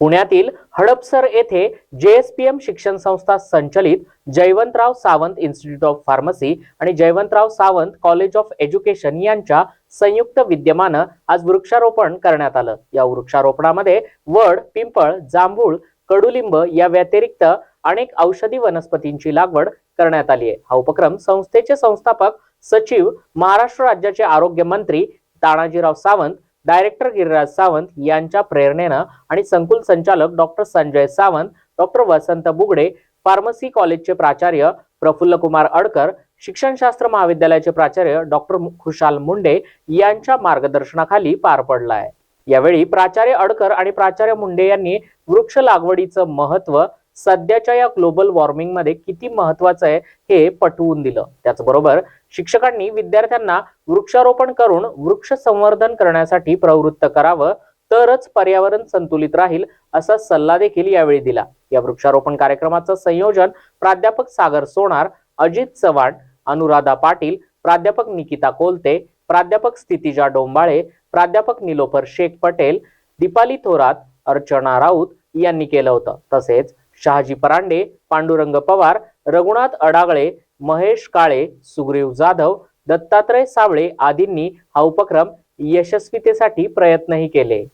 पुण्यातील हडपसर येथे जेएसपीएम शिक्षण संस्था संचलित Jayawantrao Sawant institute of pharmacy आणि Jayawantrao Sawant college of education यांच्या संयुक्त विद्यमानं आज वृक्षारोपण करण्यात आलं. या वृक्षारोपणामध्ये वड पिंपळ जांभूळ कडुलिंब या व्यतिरिक्त अनेक औषधी वनस्पतींची लागवड करण्यात आली आहे. हा उपक्रम संस्थेचे संस्थापक सचिव महाराष्ट्र राज्याचे आरोग्य मंत्री तानाजीराव सावंत डायरेक्टर गिरिराज सावंत यांच्या प्रेरणेनं आणि संकुल संचालक doctor Sanjay Sawant doctor Vasant Bugade pharmacy कॉलेजचे प्राचार्य प्रफुल्ल कुमार अडकर शिक्षणशास्त्र महाविद्यालयाचे प्राचार्य डॉक्टर खुशाल मुंडे यांच्या मार्गदर्शनाखाली पार पडला आहे यावेळी प्राचार्य अडकर आणि प्राचार्य मुंडे यांनी वृक्ष लागवडीचं महत्त्व सध्याच्या या ग्लोबल वॉर्मिंगमध्ये किती महत्वाचं आहे हे पटवून दिलं. त्याचबरोबर शिक्षकांनी विद्यार्थ्यांना वृक्षारोपण करून वृक्ष संवर्धन करण्यासाठी प्रवृत्त करावं तरच पर्यावरण संतुलित राहील असा सल्ला देखील यावेळी दिला. या वृक्षारोपण कार्यक्रमाचं संयोजन प्राध्यापक सागर सोनार अजित चव्हाण अनुराधा पाटील प्राध्यापक निकिता कोलते प्राध्यापक स्थितिजा डोंबाळे प्राध्यापक निलोफर शेख पटेल दीपाली थोरात अर्चना राऊत यांनी केलं होतं. तसेच शहाजी परांडे पांडुरंग पवार रघुनाथ अडागळे महेश काळे सुग्रीव जाधव दत्तात्रय सावळे आदींनी हा उपक्रम यशस्वीतेसाठी प्रयत्नही केले.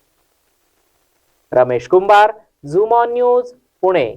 Ramesh Kumbhar zoom on news Pune.